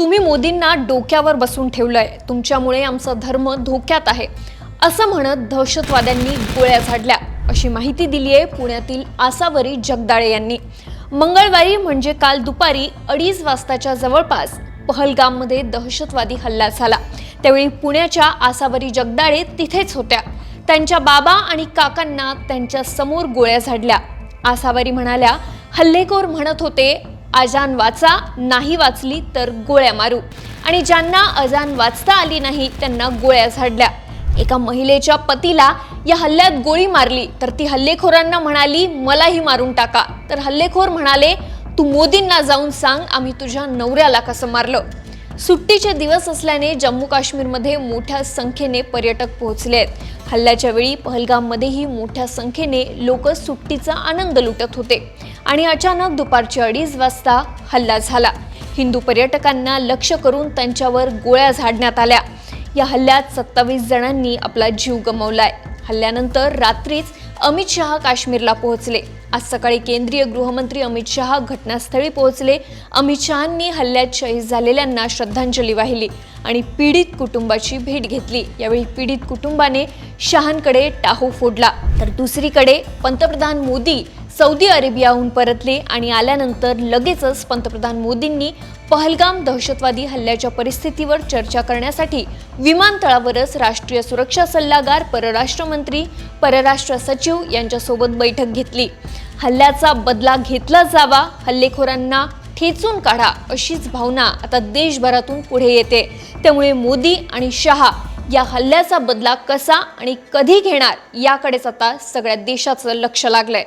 तुम्ही मोदींना डोक्यावर बसून ठेवलंय. तुमच्यामुळे आमचा धर्म धोक्यात आहे. असं म्हणत दहशतवाद्यांनी गोळ्या झाडल्या. अशी माहिती दिली आहे पुण्यातील आसावरी जगदाळे यांनी. मंगळवारी म्हणजे काल दुपारी अडीच वाजताच्या जवळपास पहलगाममध्ये दहशतवादी हल्ला झाला. त्यावेळी पुण्याच्या आसावरी जगदाळे तिथेच होत्या. त्यांच्या बाबा आणि काकांना त्यांच्यासमोर गोळ्या झाडल्या. आसावरी म्हणाल्या हल्लेखोर म्हणत होते अजान वाचा नाही वाचली तर गोळ्या मारू. आणि ज्यांना अजान वाचता आली नाही त्यांना गोळ्या झाडल्या. एका महिलेच्या पतीला या हल्ल्यात गोळी मारली तर ती हल्लेखोरांना म्हणाली मलाही मारून टाका. तर हल्लेखोर म्हणाले तू मोदींना जाऊन सांग आम्ही तुझ्या नवऱ्याला कसं मारलं. सुट्टीचे दिवस असल्याने जम्मू काश्मीरमध्ये मोठ्या संख्येने पर्यटक पोहोचले आहेत. हल्ल्याच्या वेळी पहलगाममध्येही मोठ्या संख्येने लोक सुट्टीचा आनंद लुटत होते. आणि अचानक दुपारचे अडीच वाजता हल्ला झाला. हिंदू पर्यटकांना लक्ष करून त्यांच्यावर गोळ्या झाडण्यात आल्या. या हल्ल्यात सत्तावीस जणांनी आपला जीव गमावलाय. हल्ल्यानंतर रात्रीच अमित शहा काश्मीरला पोहोचले. आज सकाळी केंद्रीय गृहमंत्री अमित शहा घटनास्थळी पोहोचले. अमित शहांनी हल्ल्यात शहीद झालेल्यांना श्रद्धांजली वाहिली आणि पीडित कुटुंबाची भेट घेतली. यावेळी पीडित कुटुंबाने शहांकडे टाहू फोडला. तर दुसरीकडे पंतप्रधान मोदी सौदी अरेबियाहून परतले आणि आल्यानंतर लगेचच पंतप्रधान मोदींनी पहलगाम दहशतवादी हल्ल्याच्या परिस्थितीवर चर्चा करण्यासाठी विमानतळावरच राष्ट्रीय सुरक्षा सल्लागार परराष्ट्र मंत्री परराष्ट्र सचिव यांच्यासोबत बैठक घेतली. हल्ल्याचा बदला घेतला जावा हल्लेखोरांना ठेचून काढा अशीच भावना आता देशभरातून पुढे येते. त्यामुळे मोदी आणि शहा या हल्ल्याचा बदला कसा आणि कधी घेणार याकडेच आता सगळ्या देशाचं लक्ष लागलंय.